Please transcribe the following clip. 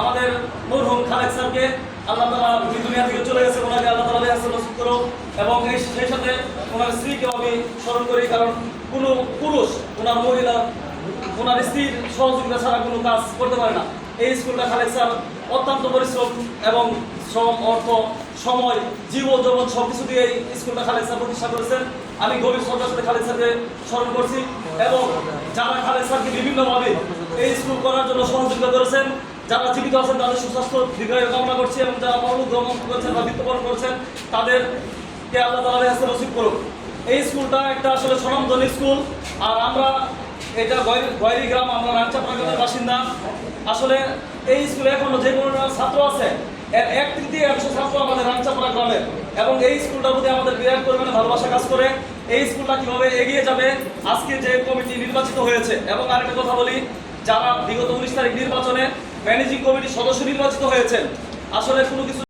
আমাদের মরহুম খালেক স্যারকে আল্লাহ তালা দুনিয়া থেকে চলে গেছে, ওনাকে আল্লাহ তালা হাসিল নসিব করো এবং এই সেই সাথে ওনার স্ত্রীকে আমি স্মরণ করি, কারণ কোনো পুরুষ ওনার মহিলা, ওনার স্ত্রীর সহযোগিতা ছাড়া কোনো কাজ করতে পারে না। এই স্কুলটা খালেক স্যার অত্যন্ত পরিশ্রম এবং শ্রম, অর্থ, সময় জীব যৌবন সব কিছু দিয়ে এই স্কুলটা খালেক স্যার প্রতিষ্ঠা করেছেন। আমি গভীর শ্রদ্ধার সাথে খালেক স্যারকে স্মরণ করছি এবং যারা খালেক স্যারকে বিভিন্নভাবে এই স্কুল করার জন্য সহযোগিতা করেছেন যারা জীবিত আছেন, তাদের সুস্বাস্থ্য দীর্ঘায়ু কামনা করছি এবং যারা পরলোক গমন করেছেন বা মৃত্যুবরণ করেছেন, তাদেরকে আল্লাহ তালা হাসতে নসিব করুক। এই স্কুলটা একটা আসলে স্বনামধন্য স্কুল। আর আমরা এটা গয়রি- গ্রাম, আমরা রাংচাপাড়া গ্রামের বাসিন্দা। আসলে এই স্কুলে এখনও যে কোনো ছাত্র আছে, এর এক তৃতীয় একশো ছাত্র আমাদের রাংচাপাড়া গ্রামের। এবং এই স্কুলটার প্রতি আমাদের বিরাট পরিমাণে ভালোবাসা কাজ করে। এই স্কুলটা কীভাবে এগিয়ে যাবে, আজকে যে কমিটি নির্বাচিত হয়েছে, এবং আরেকটা কথা বলি যারা বিগত উনিশ তারিখ নির্বাচনে ম্যানেজিং কমিটির সদস্য নির্বাচিত হয়েছেন। আসলে কোনো কিছু